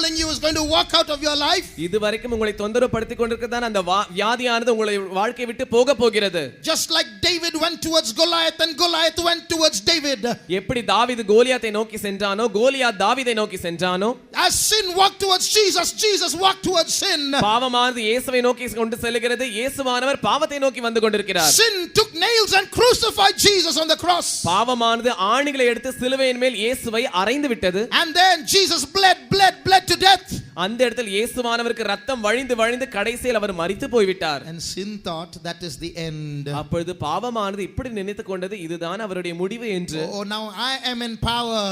troubling you is going to walk out of your life. இதுவரைக்கும் உங்களை தொந்தரவுப்படுத்திக் கொண்டிருக்கிறதான அந்த வா- வியாதியானது உங்களை வாழ்க்கை விட்டு போக போகிறது Just like David went towards Goliath and Goliath went towards David. எப்படி தாவீது கோலியாத்தை நோக்கி சென்றானோ கோலியாத் தாவீதை நோக்கி சென்றானோ As sin walked towards Jesus, Jesus walked towards sin. பாவமானது இயேசுவை நோக்கி கொண்டு செல்லுகிறது இயேசுவானவர் பாவத்தை நோக்கி வந்து கொண்டிருக்கிறார் Sin took nails and crucified Jesus on the cross. பாவமானது ஆணிகளை எடுத்து சிலுவையின் மேல் இயேசுவை அறைந்து விட்டது And then Jesus bled, bled, bled to death. அந்த இடத்தில் இயேசுவானவருக்கு ரத்தம் வழிந்து வழிந்து கடைசியில் அவர் மரித்து போய்விட்டார் And sin thought that is the end. அப்பொழுது பாவமானது இப்படி நினைத்துக் கொண்டது இதுதான் அவருடைய முடிவு என்று Oh, now I am in power.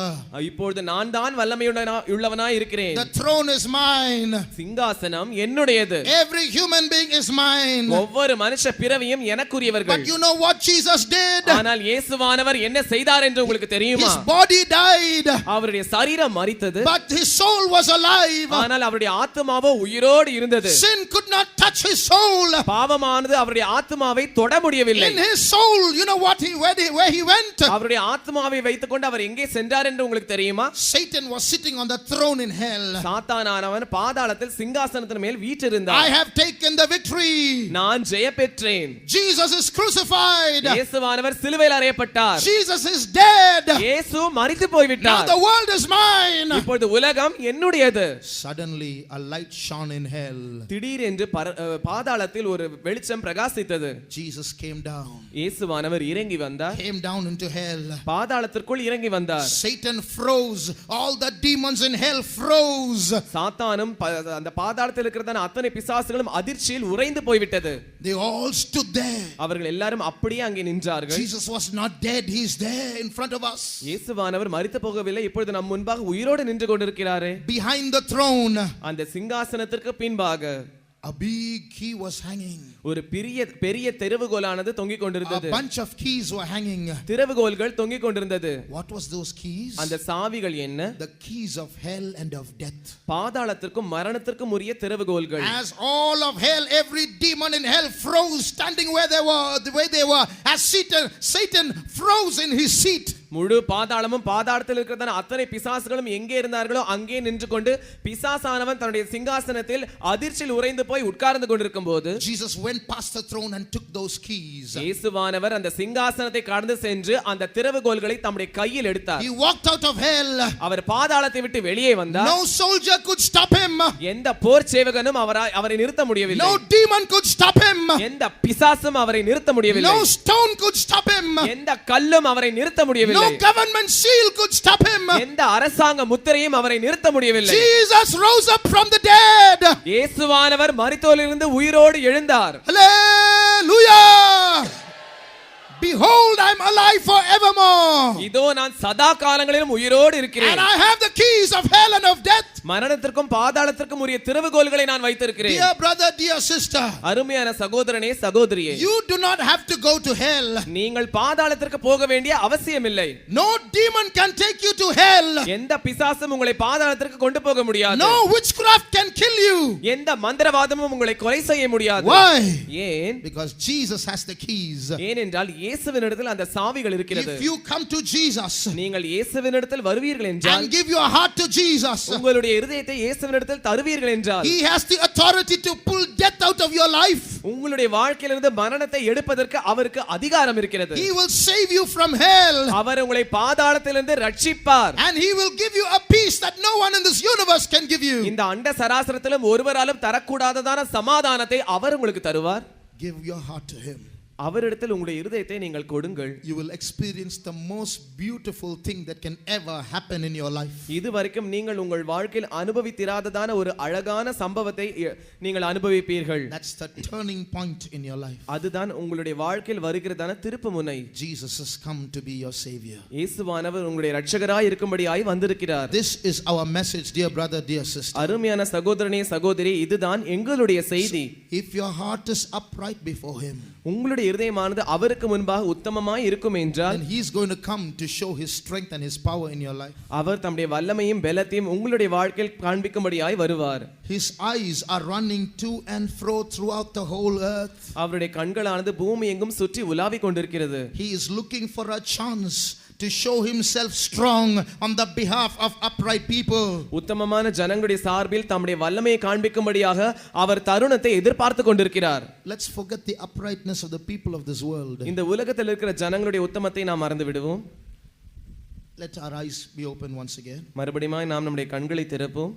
இப்பொழுது நான் தான் வல்லமையுள்ளவனா உள்ளவனாய் இருக்கிறேன் The throne is mine. சிங்காசனம் என்னுடையது Every human being is mine. ஒவ்வொரு மனுஷ பிறவியும் எனக்குரியவர்கள் But you know what Jesus did? ஆனால் இயேசுவானவர் என்ன செய்தார் என்று உங்களுக்கு தெரியுமா His body died, அவருடைய சரீரம் மரித்தது but his soul was alive. ஆனால் அவருடைய ஆத்மாவோ உயிரோடு இருந்தது Sin could not touch his soul. பாவமானது அவருடைய ஆத்மாவை தொட முடியவில்லை In his soul, you know what he where, he where he went? அவருடைய ஆத்மாவை வைத்துக்கொண்டு அவர் எங்கே சென்றார் என்று உங்களுக்கு தெரியுமா Satan was sitting on the throne in hell. சாத்தானானவன் பாதாளத்தில் சிங்காசனத்தின் மேல் I வீற்றிருந்தார் have taken the victory. நான் ஜெய பெற்றேன் Jesus is crucified. இயேசுவானவர் சிலுவையில் அறையப்பட்டார் Jesus is dead. இயேசு மரித்து Now போய்விட்டார் the world is mine. இப்பொழுது உலகம் என்னுடையது Suddenly, a light shone in hell. திடீரென்று பாதாளத்தில் ஒரு வெளிச்சம் பிரகாசித்தது Jesus came down, இயேசுவானவர் இறங்கி வந்தார் came down into hell. பாதாளத்திற்குள் இறங்கி வந்தார் Satan froze. All the demons in hell froze. சாத்தானும் அந்த பாதாளத்தில் இருக்கிறதான அத்தனை பிசாசுகளும் அதிர்ச்சியில் உறைந்து போய்விட்டது They all stood there. அவர்கள் எல்லாரும் அப்படியே அங்கே நின்றார்கள் Jesus was not dead. He's there in front of us. இயேசுவானவர் மரித்து போகவில்லை இப்பொழுது நம் முன்பாக உயிரோடு நின்று கொண்டிருக்கிறாரே Behind the throne, அந்த சிங்காசனத்திற்கு பின்பாக a big key was hanging. ஒரு பெரிய பெரிய தெருவுகோலானது தொங்கிக் A கொண்டிருந்தது bunch of keys were hanging. திறவுகோல்கள் தொங்கிக் கொண்டிருந்தது What was those keys? அந்த சாவிகள் என்ன The keys of hell and of death. பாதாளத்திற்கும் மரணத்திற்கும் உரிய திறவுகோல்கள் As all of hell, every demon in hell froze, standing where they were, the way they were. As Satan, Satan froze in his seat. முழு பாதாளமும் பாதாளத்தில் இருக்கிறதான அத்தனை பிசாசுகளும் எங்கே இருந்தார்களோ அங்கே நின்று கொண்டு பிசாசானவன் தன்னுடைய சிங்காசனத்தில் அதிர்ச்சியில் உறைந்து போய் உட்கார்ந்து கொண்டிருக்கும் போது Jesus went past the throne and took those keys. இயேசுவானவர் அந்த சிங்காசனத்தை கடந்து சென்று அந்த திறவுகோல்களை தம்முடைய கையில் எடுத்தார் He walked out of hell. அவர் பாதாளத்தை விட்டு வெளியே வந்தார் No soldier could stop him. எந்த போர் சேவகனும் அவரை அவரை நிறுத்த முடியவில்லை No demon could stop him. எந்த பிசாசும் அவரை நிறுத்த முடியவில்லை No stone could stop him. எந்த கல்லும் அவரை நிறுத்த முடியவில்லை No government seal could stop him. எந்த அரசாங்க முத்திரையும் அவரை நிறுத்த முடியவில்லை Jesus rose up from the dead. இயேசுவானவர் மரித்தோலிருந்து உயிரோடு எழுந்தார் Hallelujah. Behold, I'm alive forevermore. இதோ நான் சதா காலங்களிலும் உயிரோடு And இருக்கிறேன் I have the keys of hell and of death. மரணத்திற்கும் பாதாளத்திற்கும் உரிய திறவுகோல்களை நான் வைத்திருக்கிறேன் Dear brother, dear sister, அருமையான சகோதரனே சகோதரியே you do not have to go to hell. நீங்கள் பாதாளத்திற்கு போக வேண்டிய அவசியமில்லை No demon can take you to hell. எந்த பிசாசும் உங்களை பாதாளத்திற்கு கொண்டு போக முடியாது No witchcraft can kill you. எந்த மந்திரவாதமும் உங்களை கொலை செய்ய முடியாது Why? ஏன் Because Jesus has the keys. ஏனென்றால் இயேசுவினிடத்தில் அந்த சாவிகள் இருக்கிறது If you come to Jesus நீங்கள் இயேசுவினிடத்தில் வருவீர்கள் என்றால் and give your heart to Jesus, உங்களுடைய இருதயத்தை இயேசுவினிடத்தில் தருவீர்கள் என்றால் He has the authority to pull death out of your life. உங்களுடைய வாழ்க்கையிலிருந்து மரணத்தை எடுப்பதற்கு அவருக்கு அதிகாரம் இருக்கிறது He will save you from hell. அவர் உங்களை பாதாளத்திலிருந்து ரட்சிப்பார் And He will give you a peace that no one in this universe can give you. இந்த அண்ட சராசரத்திலும் ஒருவராலும் தரக்கூடாததான சமாதானத்தை அவர் உங்களுக்கு தருவார் Give your heart to Him. அவரிடத்தில் உங்களுடைய இருதயத்தை நீங்கள் கொடுங்கள் You will experience the most beautiful thing that can ever happen in your life. இதுவரைக்கும் நீங்கள் உங்கள் வாழ்க்கையில் அனுபவித்திராததான ஒரு அழகான சம்பவத்தை நீங்கள் அனுபவிப்பீர்கள் That's the turning point in your life. அதுதான் உங்களுடைய வாழ்க்கையில் வருகிறதான திருப்பு முனை Jesus has come to be your Savior. இயேசுவானவர் உங்களுடைய ரட்சகராய் இருக்கும்படியாய் வந்திருக்கிறார் This is our message, dear brother, dear sister. அருமையான சகோதரனே சகோதரி இதுதான் எங்களுடைய செய்தி If your heart is upright before Him, உங்களுடைய இருதயமானது அவருக்கு முன்பாக உத்தமமாய் இருக்கும் என்றால் then He's going to come to show His strength and His power in your life. அவர் தம்முடைய வல்லமையும் பலத்தையும் உங்களுடைய வாழ்க்கையில் காண்பிக்கும்படியாய் வருவார் His eyes are running to and fro throughout the whole earth. அவருடைய கண்களானது பூமி எங்கும் சுற்றி உலாவிக் கொண்டிருக்கிறது He is looking for a chance to show himself strong on the behalf of upright people. உத்தமமான ஜனங்களுடைய சார்பில் தம்முடைய வல்லமையை காண்பிக்கும்படியாக அவர் தருணத்தை எதிர்பார்த்து கொண்டிருக்கிறார் Let's forget the uprightness of the people of this world. இந்த உலகத்தில் இருக்கிற ஜனங்களுடைய உத்தமத்தை நாம் மறந்து விடுவோம் Let our eyes be open once again. மறுபடியும் நாம் நம்முடைய கண்களை திறப்போம்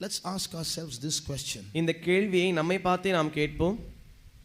Let's ask ourselves this question இந்த கேள்வியை நம்மை பார்த்தே நாம் கேட்போம்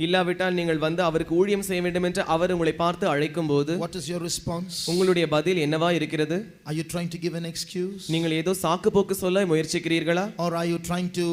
இல்லாவிட்டால் நீங்கள் வந்து அவருக்கு ஊழியம் செய்ய வேண்டும் என்று அவர் உங்களை பார்த்து அழைக்கும் போது what is your response? உங்களுடைய பதில் என்னவா இருக்கிறது Are you trying to give an excuse? நீங்கள் ஏதோ சாக்கு போக்கு சொல்ல முயற்சிக்கிறீர்களா Or are you trying to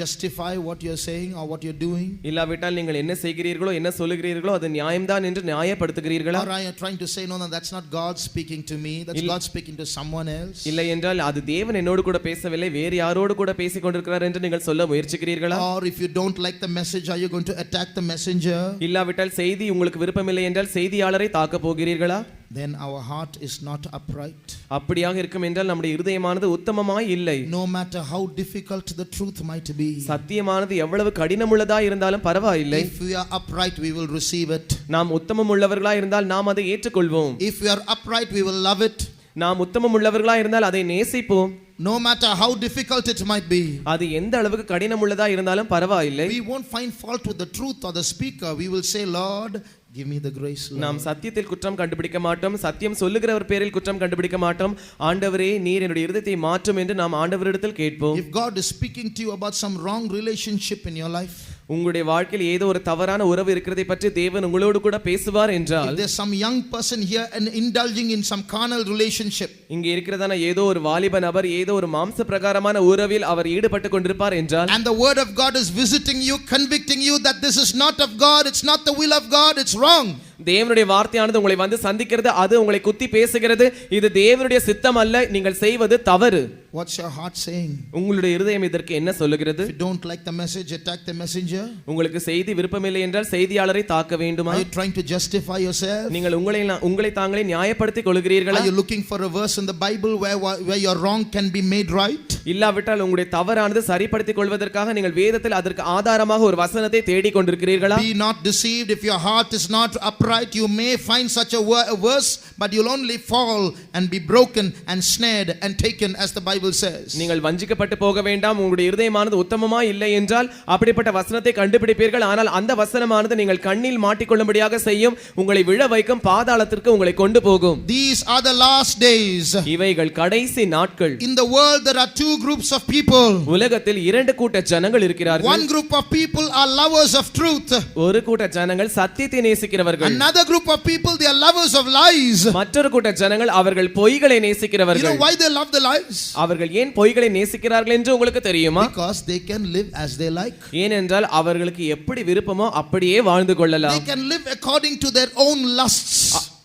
justify what you're saying or what you're doing? இல்லாவிட்டால் நீங்கள் என்ன செய்கிறீர்களோ என்ன சொல்லுகிறீர்களோ அது நியாயம்தான் என்று நியாயப்படுத்துகிறீர்களா Or are you trying to say, no, no, that's not God speaking to me, that's God speaking to someone else? இல்லை என்றால் அது தேவன் என்னோடு கூட பேசவில்லை வேறு யாரோடு கூட பேசிக் கொண்டிருக்கிறார் என்று நீங்கள் சொல்ல முயற்சிக்கிறீர்களா Or if you don't like the message, are you going to attack the messenger? இல்லாவிட்டால் செய்தி உங்களுக்கு விருப்பமில்லை என்றால் செய்தியாளரை தாக்க போகிறீர்களா Then our heart is not upright. அப்படியாக இருக்கும் என்றால் நம்முடைய இருதயமானது உத்தமமாய் இல்லை No matter how difficult the truth might be, சத்தியமானது எவ்வளவு கடினமுள்ளதா இருந்தாலும் பரவாயில்லை if we are upright, we will receive it. நாம் உத்தமம் உள்ளவர்களா இருந்தால் நாம் அதை ஏற்றுக்கொள்வோம் If we are upright, we will love it. நாம் உத்தமம் உள்ளவர்களா இருந்தால் அதை நேசிப்போம் No matter how difficult it might be. அது எந்த அளவுக்கு கடினம் உள்ளதா இருந்தாலும் பரவாயில்லை We won't find fault with the truth or the speaker. We will say, Lord, give me the grace. Lord. நாம் சத்தியத்தில் குற்றம் கண்டுபிடிக்க மாட்டோம் சத்தியம் சொல்லுகிறவர் பேரில் குற்றம் கண்டுபிடிக்க மாட்டோம் ஆண்டவரே நீர் என்னுடைய இருதயத்தை மாற்றும் என்று நாம் ஆண்டவரிடத்தில் கேட்போம் If God is speaking to you about some wrong relationship in your life, உங்களுடைய வாழ்க்கையில் ஏதோ ஒரு தவறான உறவு இருக்கிறதை பற்றி தேவன் உங்களோடு கூட பேசுவார் என்றால் if there's some young person here and indulging in some carnal relationship, இங்க இருக்கிறதான ஏதோ ஒரு வாலிப நபர் ஏதோ ஒரு மாம்ச பிரகாரமான உறவில் அவர் ஈடுபட்டு கொண்டிருப்பார் என்றால் and the word of God is visiting you, convicting you that this is not of God, it's not the will of God, it's wrong. தேவனுடைய வார்த்தையானது உங்களை வந்து சந்திக்கிறது அது உங்களை குத்தி பேசுகிறது இது தேவனுடைய சித்தம் அல்ல நீங்கள் செய்வது தவறு What's your heart saying? உங்களுடைய இருதயம் இதற்கு என்ன சொல்லுகிறது If you don't like the message, attack the messenger. உங்களுக்கு செய்தி விருப்பமில்லை என்றால் செய்தியாளரை தாக்க வேண்டுமா Are you trying to justify yourself? நீங்கள் உங்களை உங்களை தாங்களே நியாயப்படுத்திக் கொள்கிறீர்களா Are you looking for a verse in the Bible where, where your wrong can be made right? இல்லாவிட்டால் உங்களுடைய தவறானது சரிப்படுத்திக் கொள்வதற்காக நீங்கள் வேதத்தில் அதற்கு ஆதாரமாக ஒரு வசனத்தை தேடிக் கொண்டிருக்கிறீர்களா Be not deceived. If your heart is not upright, you may find such a, wo- a verse, but you'll only fall and be broken and snared and taken, as the Bible says. நீங்கள் வஞ்சிக்கப்பட்டு போக வேண்டாம் உங்களுடைய இருதயமானது உத்தமமா இல்லை என்றால் அப்படிப்பட்ட வசனத்தை கண்டுபிடிப்பீர்கள் ஆனால் அந்த வசனமானது நீங்கள் கண்ணில் மாட்டிக்கொள்ளும்படியாக செய்யும் உங்களை விழ வைக்கும் பாதாளத்திற்கு உங்களை கொண்டு போகும் These are the last days. இவைகள் கடைசி நாட்கள் In the world, there are two groups of people. உலகத்தில் இரண்டு கூட்ட ஜனங்கள் இருக்கிறார்கள் One group of people are lovers of truth. ஒரு கூட்ட ஜனங்கள் சத்தியத்தை நேசிக்கிறவர்கள் Another group of people, they are lovers of lies. மற்றொரு கூட்ட ஜனங்கள் அவர்கள் பொய்களை You know நேசிக்கிறவர்கள் why they love the lies? அவர்கள் ஏன் பொய்களை நேசிக்கிறார்கள் என்று உங்களுக்கு தெரியுமா Because they can live as they like. ஏனென்றால் அவர்களுக்கு எப்படி விருப்பமோ அப்படியே வாழ்ந்து They கொள்ளலாம் can live according to their own lusts.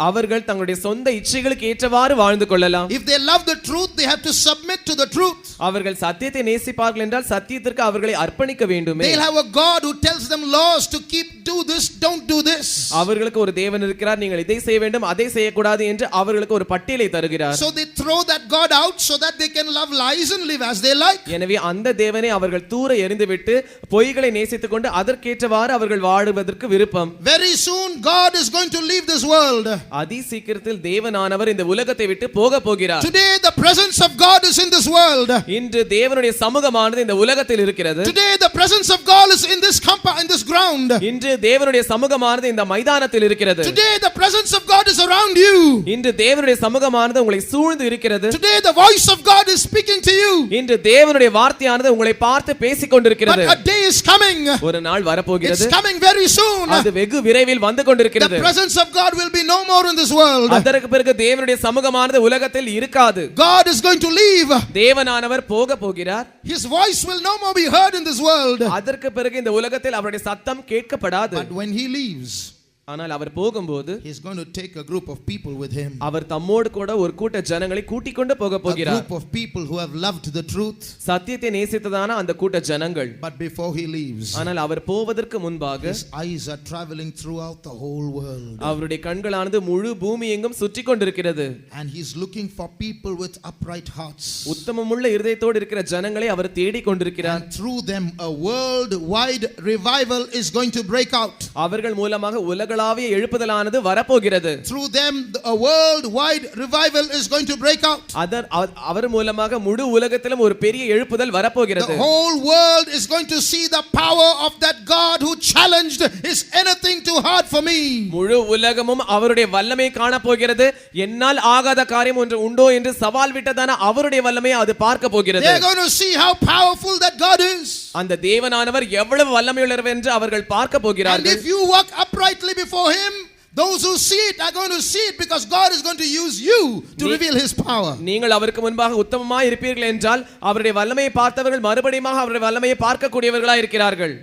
அவர்கள் தங்களுடைய சொந்த இச்சைகளுக்கு ஏற்றவாறு வாழ்ந்து கொள்ளலாம் If they love the truth, they have to submit to the truth. அவர்கள் சத்தியத்தை நேசிப்பார்கள் என்றால் சத்தியத்திற்கு அவர்களை அர்ப்பணிக்க வேண்டுமே They'll have a God who tells them laws to keep, do this, don't do this. அவர்களுக்கு ஒரு தேவன் இருக்கிறார் நீங்கள் இதை செய்ய வேண்டும் அதை செய்யக்கூடாது என்று அவர்களுக்கு ஒரு பட்டியலை தருகிறார் So they throw that God out so that they can love lies and live as they like. எனவே அந்த தேவனை அவர்கள் தூர எறிந்துவிட்டு பொய்களை நேசித்துக் கொண்டு அதற்கேற்றவாறு அவர்கள் வாழுவதற்கு விருப்பம் Very soon, God is going to leave this world. அதி சீக்கிரத்தில் தேவனானவர் இந்த உலகத்தை விட்டு போக போகிறார் Today, the presence of God is in this world. இன்று தேவனுடைய சமூகமானது இந்த உலகத்தில் இருக்கிறது Today, the presence of God is in this compa- in this ground. இன்று தேவனுடைய சமூகமானது இந்த மைதானத்தில் இருக்கிறது Today, the presence of God is around you. இன்று தேவனுடைய சமூகமானது உங்களை சூழ்ந்து இருக்கிறது Today, the voice of God is speaking to you. இன்று தேவனுடைய வார்த்தையானது உங்களை பார்த்து பேசிக் கொண்டிருக்கிறது But a day is coming. ஒரு நாள் It's வரப்போகிறது coming very soon. அது வெகு விரைவில் வந்து கொண்டிருக்கிறது The presence of God will be no more in this world. அதற்கு பிறகு தேவனுடைய சமூகமானது உலகத்தில் இருக்காது God is going to leave. தேவனானவர் போக போகிறார் His voice will no more be heard in this world. அதற்கு பிறகு இந்த உலகத்தில் அவருடைய சத்தம் கேட்கப்படாது But when he leaves, ஆனால் அவர் போகும்போது he's going to take a group of people with him. அவர் தம்மோடு கூட ஒரு கூட்ட ஜனங்களை கூட்டிக் கொண்டு போக A போகிறார் group of people who have loved the truth. சத்தியத்தை நேசித்ததான அந்த கூட்ட ஜனங்கள் But before he leaves, ஆனால் அவர் போவதற்கு முன்பாக his eyes are traveling throughout the whole world. அவருடைய கண்களானது முழு பூமி எங்கும் சுற்றி கொண்டிருக்கிறது And he's looking for people with upright hearts. உத்தமமுள்ள இருதயத்தோடு இருக்கிற ஜனங்களை அவர் தேடிக் கொண்டிருக்கிறார் And through them, a worldwide revival is going to break out. அவர்கள் மூலமாக உலகளாவிய எழுப்புதலானது வரப்போகிறது Through them, a worldwide revival is going to break out. Other அவ- அவர் மூலமாக முழு உலகத்திலும் ஒரு பெரிய எழுப்புதல் வரப்போகிறது The whole world is going to see the power of that God who challenged, Is anything too hard for me? முழு உலகமும் அவருடைய வல்லமை காணப்போகிறது என்னால் ஆகாத காரியம் ஒன்று உண்டோ என்று சவால் விட்டதான அவருடைய வல்லமையை அது பார்க்க போகிறது They're going to see how powerful that God is. அந்த தேவனானவர் எவ்வளவு வல்லமையுள்ளவர் என்று அவர்கள் பார்க்க And போகிறார்கள் if you walk uprightly before Him, those who see it are going to see it because God is going to use you to reveal His power. நீங்கள் அவருக்கு முன்பாக உத்தமமாய் இருப்பீர்கள் என்றால் அவருடைய வல்லமையை பார்த்தவர்கள் மறுபடியும் அவருடைய வல்லமையை பார்க்கக்கூடியவர்களாய் இருக்கிறார்கள்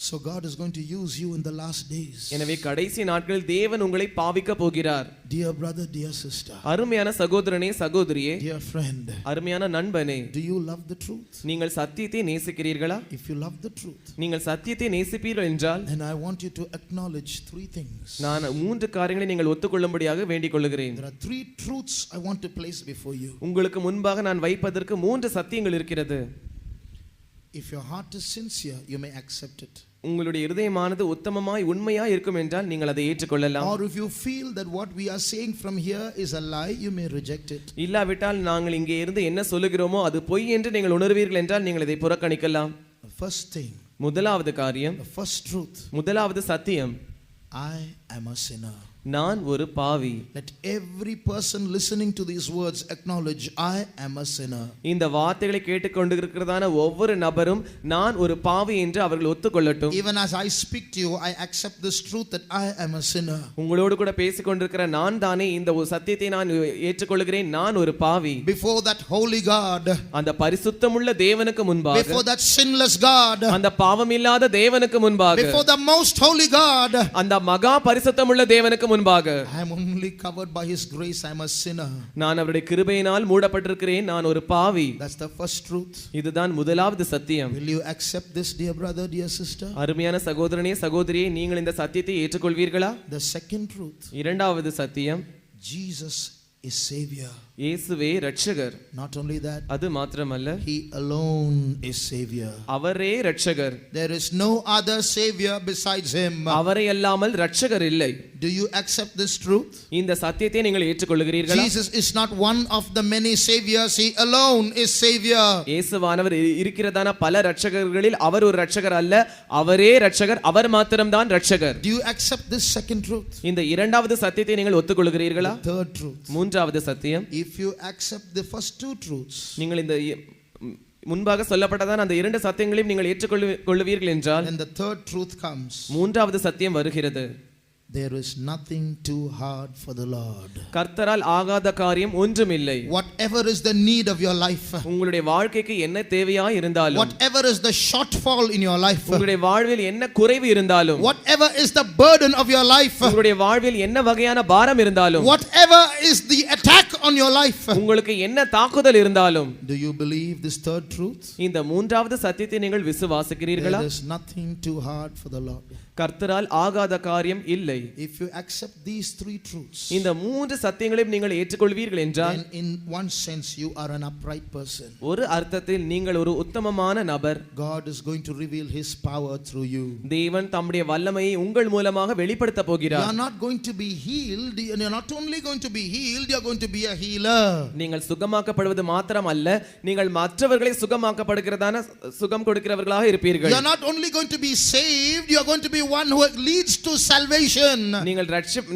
So God is going to use you in the last days. எனவே கடைசி நாட்களில் தேவன் உங்களை பாவிக்க போகிறார் Dear brother, dear sister, அருமையான சகோதரனே சகோதரியே dear friend, அருமையான நண்பனே do you love the truth? நீங்கள் சத்தியத்தை நேசிக்கிறீர்களா If you love the truth, நீங்கள் சத்தியத்தை நேசிப்பீர்கள் என்றால் then I want you to acknowledge three things. நான் மூன்று காரியங்களை நீங்கள் ஒத்துக்கொள்ளும்படியாக வேண்டிக் கொள்ளுகிறேன் There are three truths I want to place before you. உங்களுக்கு முன்பாக நான் வைப்பதற்கு மூன்று சத்தியங்கள் இருக்கிறது If your heart is sincere, you may accept it. உங்களுடைய இருதயமானது உத்தமமாய் உண்மையாய் இருக்கும் என்றால் நீங்கள் அதை ஏற்றுக்கொள்ளலாம் Or if you feel that what we are saying from here is a lie, you may reject it. இல்லாவிட்டால் நாங்கள் இங்கே இருந்து என்ன சொல்லுகிறோமோ அது பொய் என்று நீங்கள் உணர்வீர்கள் என்றால் நீங்கள் இதை புறக்கணிக்கலாம் first thing, முதலாவது காரியம் the first truth முதலாவது சத்தியம் I am a sinner. நான் ஒரு பாவி Let every person listening to these words acknowledge I am a sinner. இந்த வார்த்தைகளை கேட்டுக்கொண்டு இருக்கிறதான ஒவ்வொரு நபரும் நான் ஒரு பாவி என்று அவர்கள் ஒத்துக்கொள்ளட்டும் Even as I speak to you, I accept this truth that I am a sinner. உங்களோடு கூட பேசிக் கொண்டிருக்கிற நான் தானே இந்த ஒரு சத்தியத்தை நான் ஏற்றுக்கொள்கிறேன் நான் ஒரு பாவி Before that holy God, அந்த பரிசுத்தமுள்ள தேவனுக்கு முன்பாக before that sinless God, அந்த பாவமில்லாத தேவனுக்கு முன்பாக before the most holy God, அந்த மகா பரிசுத்தமுள்ள தேவனுக்கு முன்பாக I am only covered by His grace. I am a sinner. நான் அவருடைய கிருபையினால் மூடப்பட்டிருக்கிறேன் நான் ஒரு பாவி That's the first truth. இதுதான் முதலாவது சத்தியம் Will you accept this, dear brother, dear sister? அருமையான சகோதரனே சகோதரியே நீங்கள் இந்த சத்தியத்தை ஏற்றுக்கொள்வீர்களா The second truth இரண்டாவது சத்தியம் Jesus is Savior. இயேசுவே இரட்சகர் Not only that, அது மாத்திரமல்ல He alone is Savior. அவரே இரட்சகர் There is no other Savior besides Him. அவரை அல்லாமல் இரட்சகர் இல்லை Do you accept this truth? இந்த சத்தியத்தை நீங்கள் ஏற்றுக்கொள்கிறீர்களா Jesus is not one of the many Saviors, He alone is Savior. இயேசுவானவர் இருக்கிறதான பல இரட்சகர்களில் அவர் ஒரு இரட்சகர் அல்ல அவரே இரட்சகர் அவர் மாத்திரம்தான் இரட்சகர் Do you accept this second truth? இந்த இரண்டாவது சத்தியத்தை நீங்கள் ஒத்துக்கொள்கிறீர்களா Third truth. மூன்றாவது சத்தியம் If you accept the first two truths, நீங்கள் இந்த முன்பாக சொல்லப்பட்டதான் அந்த இரண்டு சத்தியங்களையும் நீங்கள் ஏற்றுக்கொள்ளு கொள்ளுவீர்கள் என்றால் then the third truth comes. மூன்றாவது சத்தியம் வருகிறது There is nothing too hard for the Lord. கர்த்தரால் ஆகாத காரியம் ஒன்றுமில்லை Whatever is the need of your life, உங்களுடைய வாழ்க்கைக்கு என்ன தேவையா இருந்தாலும் whatever is the shortfall in your life, உங்களுடைய வாழ்வில் என்ன குறைவு இருந்தாலும் whatever is the burden of your life, உங்களுடைய வாழ்வில் என்ன வகையான பாரம் இருந்தாலும் whatever is the attack on your life, உங்களுக்கு என்ன தாக்குதல் இருந்தாலும் do you believe this third truth? இந்த மூன்றாவது சத்தியத்தை நீங்கள் விசுவாசிக்கிறீர்களா There is nothing too hard for the Lord. கர்த்தரால் ஆகாத காரியம் இல்லை If you accept these three truths, இந்த மூன்று சத்தியங்களையும் நீங்கள் ஏற்றுக்கொள்வீர்கள் என்றால் then in one sense you are an upright person. ஒரு அர்த்தத்தில் நீங்கள் ஒரு உத்தமமான நபர் God is going to reveal His power through you. தேவன் தம்முடைய வல்லமையை உங்கள் மூலமாக வெளிப்படுத்த You போகிறார் are not going to be healed, and you're not only going to be healed, you're going to be a healer. நீங்கள் சுகமாக்கப்படுவது மாத்திரம் அல்ல நீங்கள் மற்றவர்களை சுகமாக்கப்படுகிறதான சுகம் கொடுக்கிறவர்களாக இருப்பீர்கள் You're not only going to be saved, you're going to be one who leads to salvation. நீங்கள்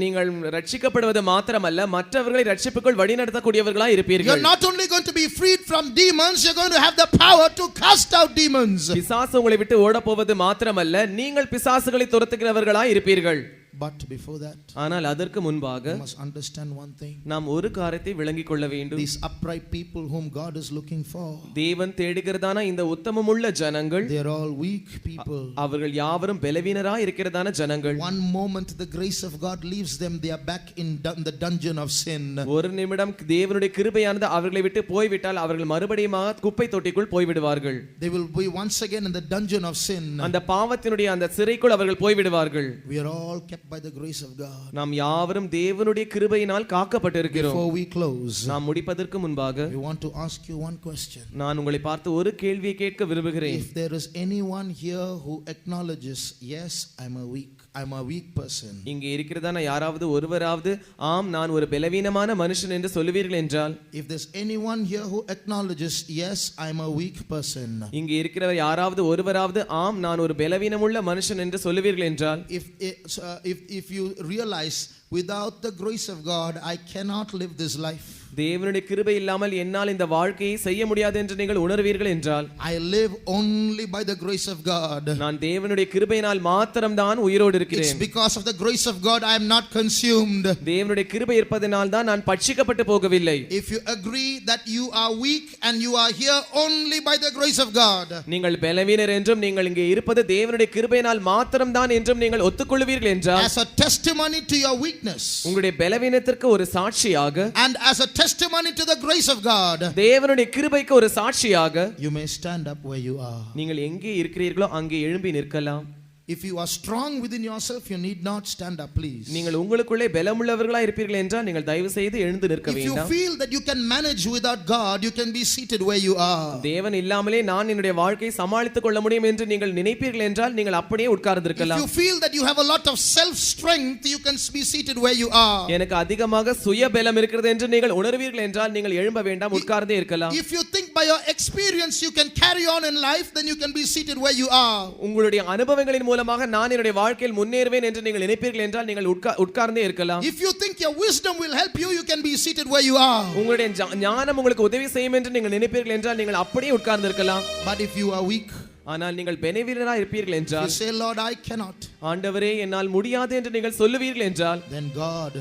நீங்கள் ரட்சிக்கப்படுவது மாத்திரமல்ல மற்றவர்களை ரட்சிப்புக்குள் வழிநடத்தக்கூடியவர்களாக You're இருப்பீர்கள் not only going to be freed from demons, you're going to have the power to cast out demons. பிசாசு உங்களை விட்டு ஓட போவது மாத்திரமல்ல நீங்கள் பிசாசுகளை துரத்துகிறவர்களாய் இருப்பீர்கள். But before that, ஆனால் அதற்கு முன்பாக you must understand one thing. நாம் ஒரு காரியத்தை விளங்கிக் கொள்ள வேண்டும் These upright people whom God is looking for, தேவன் தேடுகிறதான இந்த உத்தமமுள்ள ஜனங்கள் they are all weak people. அவர்கள் யாவரும் பலவீனரா இருக்கிறதான ஜனங்கள் One moment the grace of God leaves them, they are back in dun- the dungeon of sin. ஒரு நிமிடம் தேவனுடைய கிருபையானது அவர்களை விட்டு போய்விட்டால் அவர்கள் மறுபடியும் குப்பை தொட்டிக்குள் போய்விடுவார்கள் They will be once again in the dungeon of sin. அந்த பாவத்தினுடைய அந்த சிறைக்குள் அவர்கள் போய்விடுவார்கள் We are all kept by the grace of God. நாம் யாவரும் தேவனுடைய கிருபையினால் காக்கப்பட்டிருக்கிறோம் Before we close, நாம் முடிப்பதற்கு முன்பாக we want to ask you one question. நான் உங்களை பார்த்து ஒரு கேள்வியை கேட்க விரும்புகிறேன் If there is anyone here who acknowledges, yes, I'm a weak, I'm a weak person. இங்கே இருக்கிறதான யாராவது ஒருவராவது ஆம் நான் ஒரு பலவீனமான மனுஷன் என்று சொல்லுவீர்கள் என்றால் If there's anyone here who acknowledges, yes, I'm a weak person. இங்கே இருக்கிறவர் யாராவது ஒருவராவது ஆம் நான் ஒரு பலவீனமுள்ள மனுஷன் என்று சொல்லுவீர்கள் என்றால் If, it's, uh, if, if you realize without the grace of God, I cannot live this life. தேவனுடைய கிருபை இல்லாமல் என்னால் இந்த வாழ்க்கையை செய்ய முடியாது என்று நீங்கள் உணர்வீர்கள் என்றால் I live only by the grace of God. நான் தேவனுடைய கிருபையினால் மாத்திரம்தான் உயிரோடு It's இருக்கிறேன் because of the grace of God I am not consumed. தேவனுடைய கிருபை இருப்பதனால் தான் நான் பட்சிக்கப்பட்டு போகவில்லை If you agree that you are weak and you are here only by the grace of God, நீங்கள் பலவீனர் என்றும் நீங்கள் இங்கே இருப்பது தேவனுடைய கிருபையினால் மாத்திரம்தான் என்றும் நீங்கள் ஒத்துக்கொள்வீர்கள் என்றால் as a testimony to your weakness உங்களுடைய பலவீனத்திற்கு ஒரு சாட்சியாக and as a testimony to the grace of God, தேவனுடைய கிருபைக்கு ஒரு சாட்சியாக you may stand up where you are. நீங்கள் எங்கே இருக்கிறீர்களோ அங்கே எழும்பி நிற்கலாம் If you are strong within yourself, you need not stand up, please. நீங்கள் உங்களுக்குள்ளே பலமுள்ளவர்களா இருப்பீர்கள் என்றால் நீங்கள் தயவு செய்து எழுந்து நிற்க If you வேண்டாம் feel that you can manage without God, you can be seated where you are. தேவன் இல்லாமலே நான் என்னுடைய வாழ்க்கையை சமாளித்துக் கொள்ள முடியும் என்று நீங்கள் நினைப்பீர்கள் என்றால் நீங்கள் அப்படியே If உட்கார்ந்திருக்கலாம் you feel that you have a lot of self strength, you can be seated where you are. எனக்கு அதிகமாக சுய பலம் இருக்கிறது என்று நீங்கள் உணர்வீர்கள் என்றால் நீங்கள் எழும்ப வேண்டாம் உட்கார்ந்தே இருக்கலாம் If you think by your experience you can carry on in life, then you can be seated where you are. உங்களுடைய அனுபவங்களின் மூலமாக நான் என்னுடைய வாழ்க்கையில் முன்னேறுவேன் என்று நீங்கள் நினைப்பீர்கள் என்றால் நீங்கள் உட்கா- உட்கார்ந்தே இருக்கலாம் If you think your wisdom will help you, you can be seated where you are. உங்களுடைய ஞானம் உங்களுக்கு உதவி செய்யும் என்று நீங்கள் நினைப்பீர்கள் என்றால் நீங்கள் அப்படியே உட்கார்ந்து இருக்கலாம் But if you are weak, ஆனால் நீங்கள் பெனவீரரா இருப்பீர்கள் you என்றால் say, Lord, I cannot, ஆண்டவரே என்னால் முடியாது என்று நீங்கள் சொல்லுவீர்கள் என்றால் then God,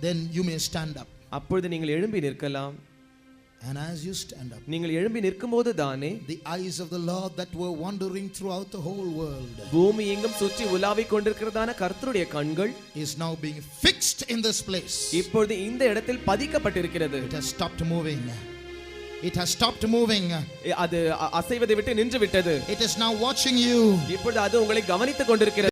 then you may stand up. அப்பொழுது நீங்கள் எழும்பி நிற்கலாம் And as you stand up, நீங்கள் எழும்பி நிற்கும்போது தானே the eyes of the Lord that were wandering throughout the whole world பூமி எங்கும் சுற்றி உலாவிக் கொண்டிருக்கிறதான கர்த்தருடைய கண்கள் is now being fixed in this place. இப்பொழுது இந்த இடத்தில் பதிக்கப்பட்டிருக்கிறது It has stopped moving. It has stopped moving. அது அ- அசைவதை விட்டு நின்று விட்டது It is now watching you. இப்பொழுது அது உங்களை கவனித்துக் கொண்டிருக்கிறது